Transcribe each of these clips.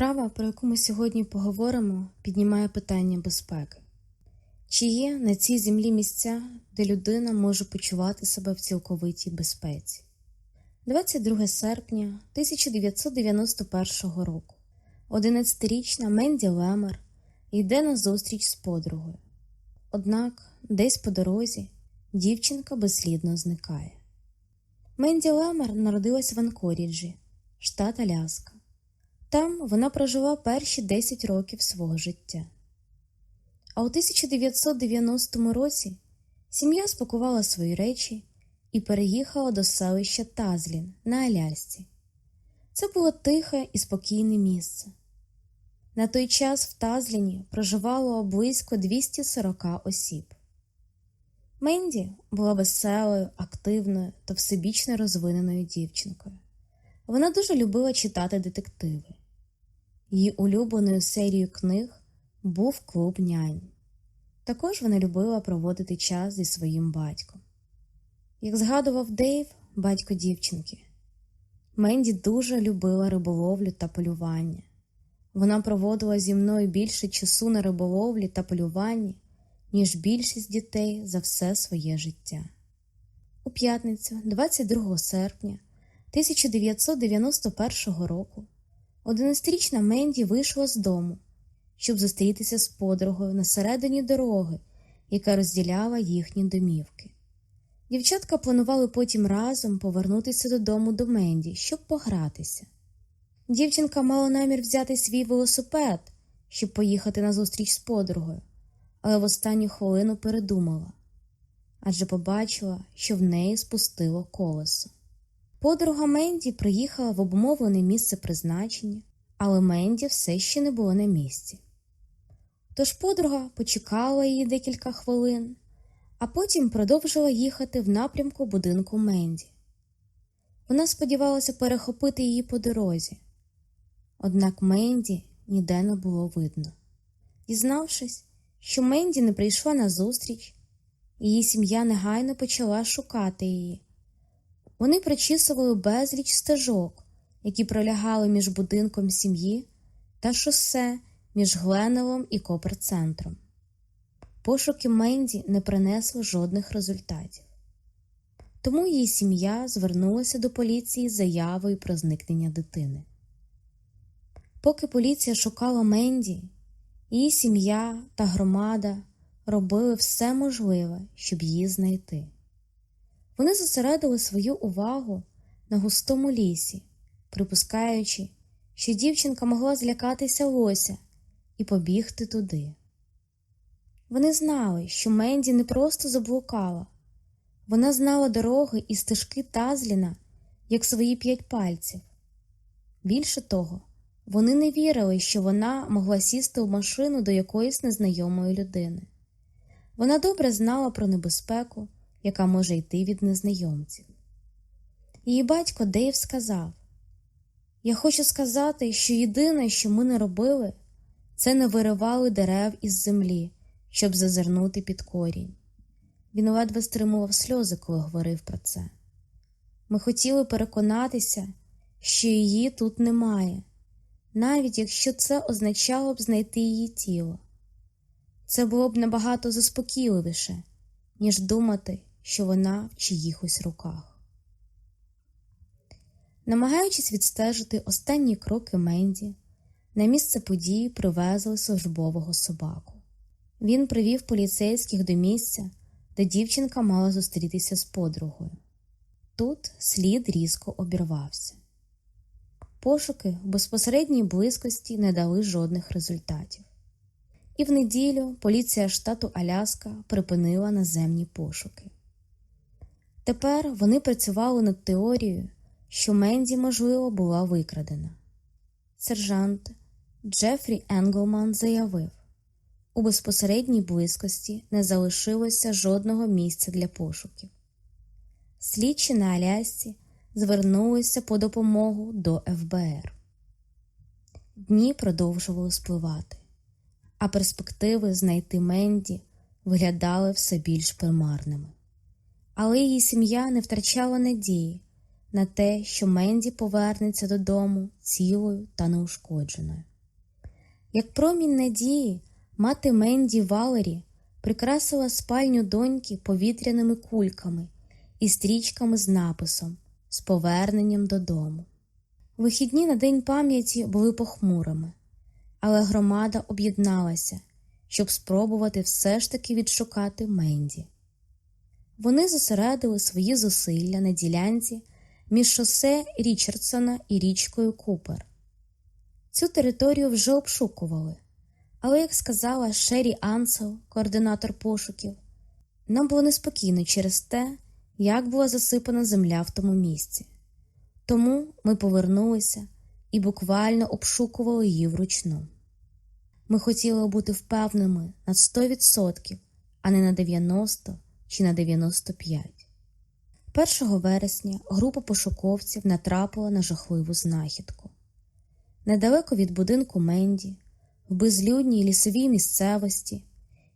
Справа, про яку ми сьогодні поговоримо, піднімає питання безпеки. Чи є на цій землі місця, де людина може почувати себе в цілковитій безпеці? 22 серпня 1991 року 11-річна Менді Лемер йде на зустріч з подругою. Однак десь по дорозі дівчинка безслідно зникає. Менді Лемер народилась в Анкоріджі, штат Аляска. Там вона прожила перші 10 років свого життя. А у 1990 році сім'я спакувала свої речі і переїхала до селища Тазлін на Алясці. Це було тихе і спокійне місце. На той час в Тазліні проживало близько 240 осіб. Менді була веселою, активною та всебічно розвиненою дівчинкою. Вона дуже любила читати детективи. Її улюбленою серією книг був клуб нянь. Також вона любила проводити час зі своїм батьком. Як згадував Дейв, батько дівчинки, Менді дуже любила риболовлю та полювання. Вона проводила зі мною більше часу на риболовлі та полюванні, ніж більшість дітей за все своє життя. У п'ятницю, 22 серпня 1991 року, 11-річна Менді вийшла з дому, щоб зустрітися з подругою на середині дороги, яка розділяла їхні домівки. Дівчатка планували потім разом повернутися додому до Менді, щоб погратися. Дівчинка мала намір взяти свій велосипед, щоб поїхати на зустріч з подругою, але в останню хвилину передумала адже побачила, що в неї спустило колесо. Подруга Менді приїхала в обмовлене місце призначення, але Менді все ще не було на місці. Тож подруга почекала її декілька хвилин, а потім продовжила їхати в напрямку будинку Менді. Вона сподівалася перехопити її по дорозі, однак Менді ніде не було видно. Дізнавшись, що Менді не прийшла на зустріч, її сім'я негайно почала шукати її. Вони прочісували безліч стежок, які пролягали між будинком сім'ї та шосе між Гленелом і Коперцентром. Пошуки Менді не принесли жодних результатів. Тому її сім'я звернулася до поліції з заявою про зникнення дитини. Поки поліція шукала Менді, її сім'я та громада робили все можливе, щоб її знайти. Вони зосередили свою увагу на густому лісі, припускаючи, що дівчинка могла злякатися лося і побігти туди. Вони знали, що Менді не просто заблукала, вона знала дороги і стежки Тазліна, як свої п'ять пальців. Більше того, вони не вірили, що вона могла сісти в машину до якоїсь незнайомої людини. Вона добре знала про небезпеку яка може йти від незнайомців. Її батько Дейв сказав: Я хочу сказати, що єдине, що ми не робили, це не виривали дерев із землі, щоб зазирнути під корінь. Він ледве стримував сльози, коли говорив про це. Ми хотіли переконатися, що її тут немає, навіть якщо це означало б знайти її тіло. Це було б набагато заспокійливіше, ніж думати, що вона в чиїхось руках. Намагаючись відстежити останні кроки Менді, на місце події привезли службового собаку. Він привів поліцейських до місця, де дівчинка мала зустрітися з подругою. Тут слід різко обірвався. Пошуки в безпосередній близькості не дали жодних результатів. І в неділю поліція штату Аляска припинила наземні пошуки. Тепер вони працювали над теорією, що Менді, можливо, була викрадена. Сержант Джефрі Енглман заявив у безпосередній близькості не залишилося жодного місця для пошуків. Слідчі на Алясці звернулися по допомогу до ФБР. Дні продовжували спливати, а перспективи знайти Менді виглядали все більш примарними але її сім'я не втрачала надії на те, що Менді повернеться додому цілою та неушкодженою. Як промінь надії, мати Менді Валері прикрасила спальню доньки повітряними кульками і стрічками з написом з поверненням додому. Вихідні на День пам'яті були похмурими, але громада об'єдналася, щоб спробувати все ж таки відшукати Менді. Вони зосередили свої зусилля на ділянці між шосе Річардсона і річкою Купер. Цю територію вже обшукували, але, як сказала Шері Ансел, координатор пошуків, нам було неспокійно через те, як була засипана земля в тому місці. Тому ми повернулися і буквально обшукували її вручну. Ми хотіли бути впевненими на 100%, а не на 90 чи на 95. 1 вересня група пошуковців натрапила на жахливу знахідку. Недалеко від будинку Менді, в безлюдній лісовій місцевості,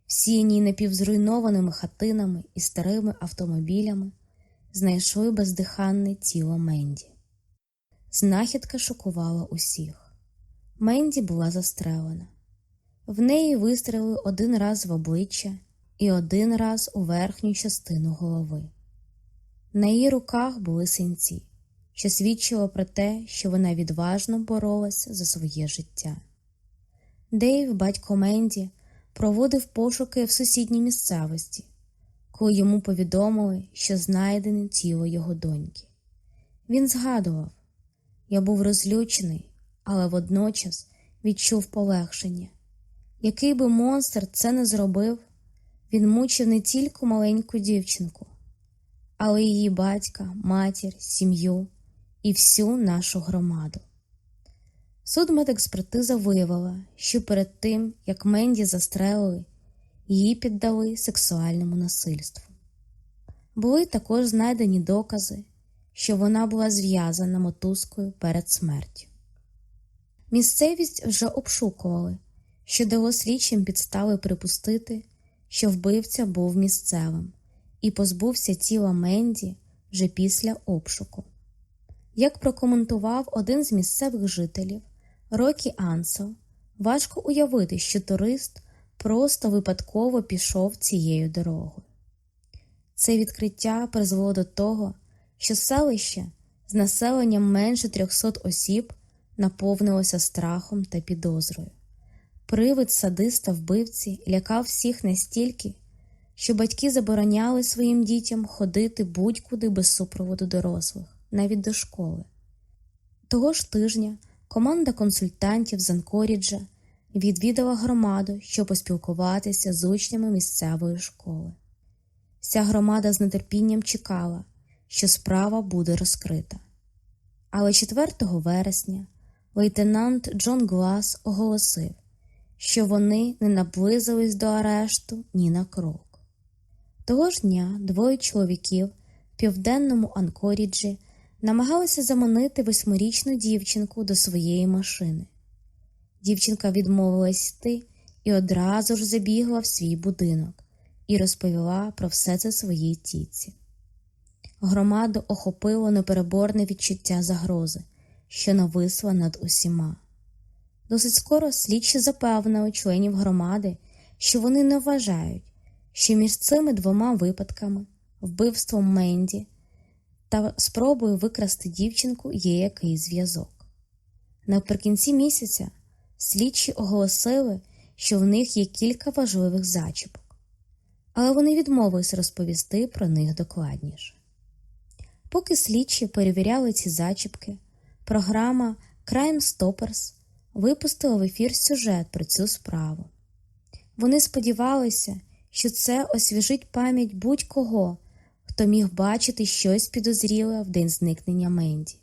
всіяній напівзруйнованими хатинами і старими автомобілями, знайшли бездиханне тіло Менді. Знахідка шокувала усіх. Менді була застрелена. В неї вистрелили один раз в обличчя і один раз у верхню частину голови. На її руках були синці, що свідчило про те, що вона відважно боролася за своє життя. Дейв, батько Менді, проводив пошуки в сусідній місцевості, коли йому повідомили, що знайдене тіло його доньки. Він згадував я був розлючений, але водночас відчув полегшення. Який би монстр це не зробив, він мучив не тільки маленьку дівчинку, але й її батька, матір, сім'ю і всю нашу громаду. Судмедекспертиза виявила, що перед тим, як Менді застрелили, її піддали сексуальному насильству. Були також знайдені докази, що вона була зв'язана мотузкою перед смертю. Місцевість вже обшукували, що дало слідчим підстави припустити, що вбивця був місцевим і позбувся тіла Менді вже після обшуку. Як прокоментував один з місцевих жителів Рокі Ансел, важко уявити, що турист просто випадково пішов цією дорогою. Це відкриття призвело до того, що селище з населенням менше 300 осіб наповнилося страхом та підозрою. Привид садиста вбивці лякав всіх настільки, що батьки забороняли своїм дітям ходити будь-куди без супроводу дорослих, навіть до школи. Того ж тижня команда консультантів з Анкоріджа відвідала громаду, щоб поспілкуватися з учнями місцевої школи. Вся громада з нетерпінням чекала, що справа буде розкрита. Але 4 вересня лейтенант Джон Глас оголосив, що вони не наблизились до арешту ні на крок. Того ж дня двоє чоловіків в південному Анкоріджі намагалися заманити восьмирічну дівчинку до своєї машини. Дівчинка відмовилась йти і одразу ж забігла в свій будинок і розповіла про все це своїй тітці. Громаду охопило непереборне відчуття загрози, що нависла над усіма. Досить скоро слідчі запевнили членів громади, що вони не вважають, що між цими двома випадками, вбивством Менді та спробою викрасти дівчинку є якийсь зв'язок. Наприкінці місяця слідчі оголосили, що в них є кілька важливих зачіпок, але вони відмовились розповісти про них докладніше. Поки слідчі перевіряли ці зачіпки, програма Crime Stoppers випустила в ефір сюжет про цю справу. Вони сподівалися, що це освіжить пам'ять будь-кого, хто міг бачити щось підозріле в день зникнення Менді.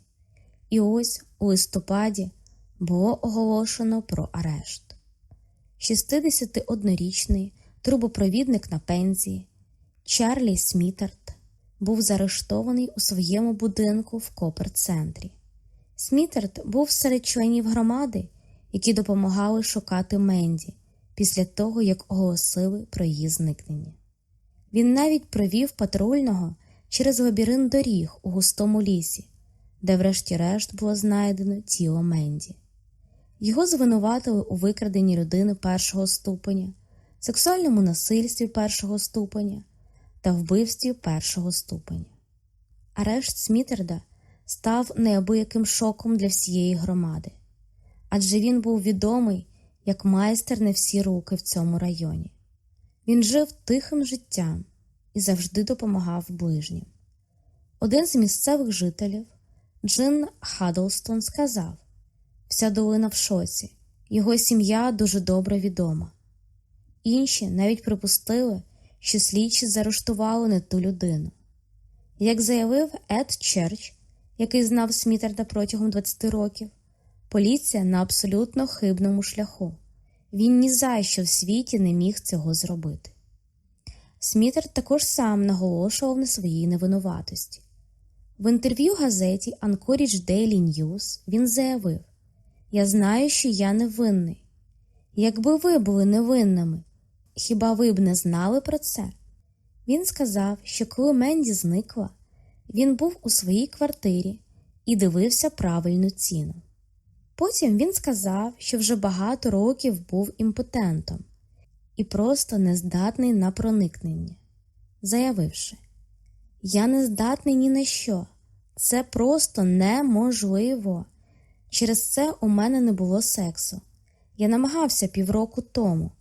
І ось у листопаді було оголошено про арешт. 61-річний трубопровідник на пензії Чарлі Смітарт був заарештований у своєму будинку в Копер-центрі. Смітерт був серед членів громади, які допомагали шукати Менді після того, як оголосили про її зникнення. Він навіть провів патрульного через лабіринт доріг у густому лісі, де, врешті-решт, було знайдено тіло Менді. Його звинуватили у викраденні людини першого ступеня, сексуальному насильстві першого ступеня та вбивстві першого ступеня. Арешт Смітерда став неабияким шоком для всієї громади, адже він був відомий як майстер на всі руки в цьому районі. Він жив тихим життям і завжди допомагав ближнім. Один з місцевих жителів, Джин Хаддлстон, сказав Вся долина в шоці, його сім'я дуже добре відома. Інші навіть припустили, що слідчі заарештували не ту людину. Як заявив Ед Черч, який знав Смітерда протягом 20 років, поліція на абсолютно хибному шляху. Він ні за що в світі не міг цього зробити. Смітер також сам наголошував на своїй невинуватості. В інтерв'ю газеті Anchorage Daily News він заявив: Я знаю, що я невинний. Якби ви були невинними, хіба ви б не знали про це? Він сказав, що коли Менді зникла, він був у своїй квартирі і дивився правильну ціну. Потім він сказав, що вже багато років був імпотентом і просто нездатний на проникнення, заявивши: Я не здатний ні на що, це просто неможливо. Через це у мене не було сексу. Я намагався півроку тому,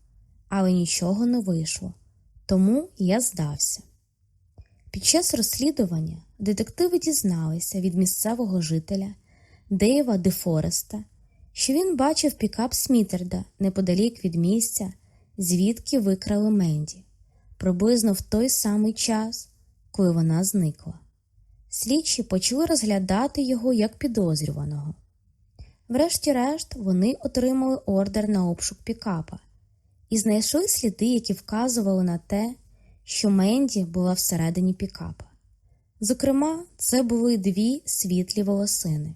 але нічого не вийшло, тому я здався. Під час розслідування детективи дізналися від місцевого жителя Дейва Дефореста, що він бачив пікап Смітерда неподалік від місця, звідки викрали Менді, приблизно в той самий час, коли вона зникла. Слідчі почали розглядати його як підозрюваного. Врешті-решт, вони отримали ордер на обшук пікапа і знайшли сліди, які вказували на те, що Менді була всередині пікапа. Зокрема, це були дві світлі волосини.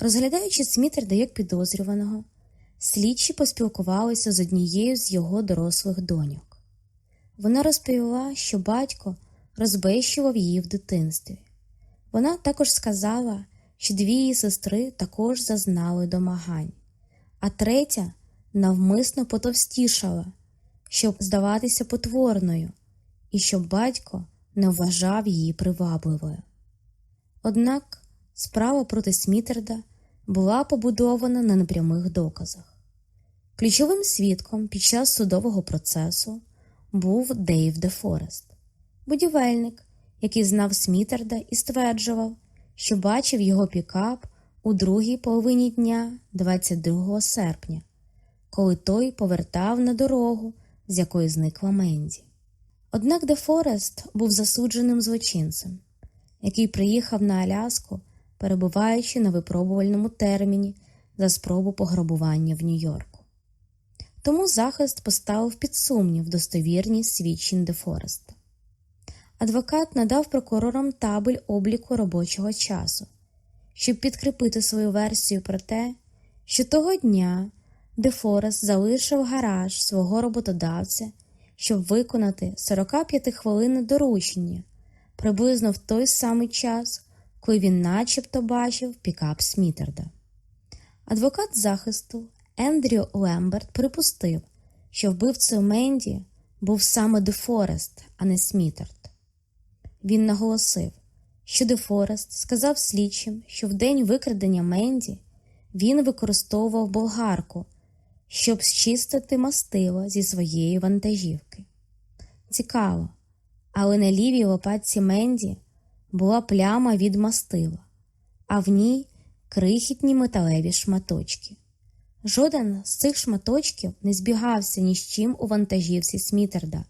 Розглядаючи Смітерда як підозрюваного, слідчі поспілкувалися з однією з його дорослих доньок. Вона розповіла, що батько розбещував її в дитинстві. Вона також сказала, що дві її сестри також зазнали домагань, а третя навмисно потовстішала, щоб здаватися потворною, і щоб батько не вважав її привабливою. Однак справа проти Смітерда була побудована на непрямих доказах. Ключовим свідком під час судового процесу був Дейв Дефорест, будівельник, який знав Смітерда і стверджував, що бачив його пікап у другій половині дня 22 серпня, коли той повертав на дорогу, з якої зникла Менді. Однак Дефорест був засудженим злочинцем, який приїхав на Аляску, перебуваючи на випробувальному терміні за спробу пограбування в Нью-Йорку. Тому захист поставив під сумнів достовірність свідчень Дефореста. Адвокат надав прокурорам табель обліку робочого часу, щоб підкріпити свою версію про те, що того дня Дефорест залишив гараж свого роботодавця щоб виконати 45 хвилинне доручення приблизно в той самий час, коли він начебто бачив пікап Смітерда. Адвокат захисту Ендрю Лемберт припустив, що вбивцею Менді був саме Дефорест, а не Смітерд. Він наголосив, що Дефорест сказав слідчим, що в день викрадення Менді він використовував болгарку щоб зчистити мастило зі своєї вантажівки. Цікаво, але на лівій лопатці Менді була пляма від мастила, а в ній крихітні металеві шматочки. Жоден з цих шматочків не збігався ні з чим у вантажівці Смітерда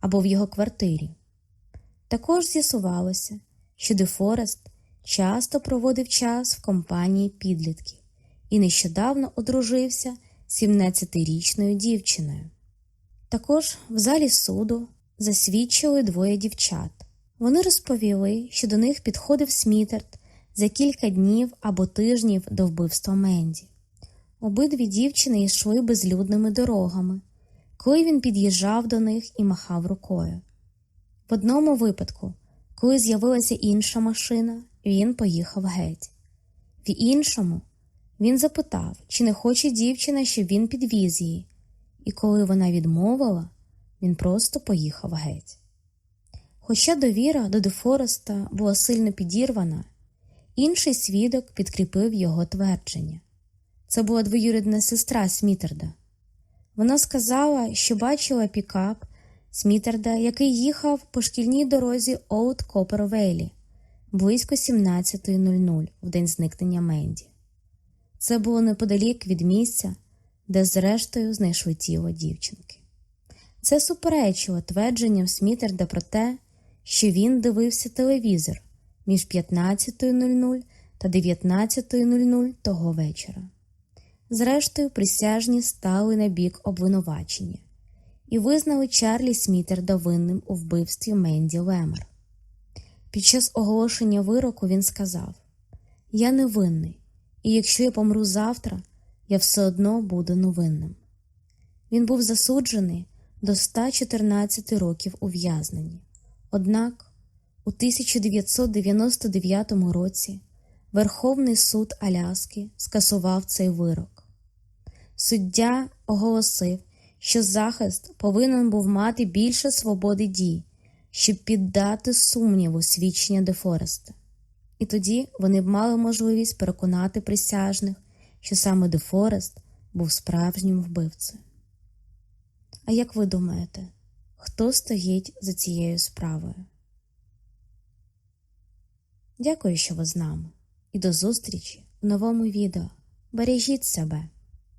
або в його квартирі. Також з'ясувалося, що Дефорест часто проводив час в компанії підлітків і нещодавно одружився 17-річною дівчиною. Також в залі суду засвідчили двоє дівчат. Вони розповіли, що до них підходив Смітерт за кілька днів або тижнів до вбивства Менді. Обидві дівчини йшли безлюдними дорогами, коли він під'їжджав до них і махав рукою. В одному випадку, коли з'явилася інша машина, він поїхав геть, в іншому Він запитав, чи не хоче дівчина, щоб він підвіз її, і коли вона відмовила, він просто поїхав геть. Хоча довіра до Дефореста була сильно підірвана, інший свідок підкріпив його твердження. Це була двоюрідна сестра Смітерда. Вона сказала, що бачила пікап Смітерда, який їхав по шкільній дорозі Оут Копервейлі близько 17.00 в день зникнення Менді. Це було неподалік від місця, де зрештою знайшли тіло дівчинки. Це суперечило твердженням Смітерда про те, що він дивився телевізор між 15.00 та 19.00 того вечора. Зрештою, присяжні стали на бік обвинувачення і визнали Чарлі Смітерда винним у вбивстві Менді Лемер. Під час оголошення вироку він сказав: Я не винний, і якщо я помру завтра, я все одно буду невинним. Він був засуджений до 114 років ув'язнення. Однак у 1999 році Верховний суд Аляски скасував цей вирок. Суддя оголосив, що захист повинен був мати більше свободи дій, щоб піддати сумніву свідчення Дефореста. І тоді вони б мали можливість переконати присяжних, що саме Дефорест був справжнім вбивцею. А як ви думаєте, хто стоїть за цією справою? Дякую, що ви з нами, і до зустрічі в новому відео. Бережіть себе!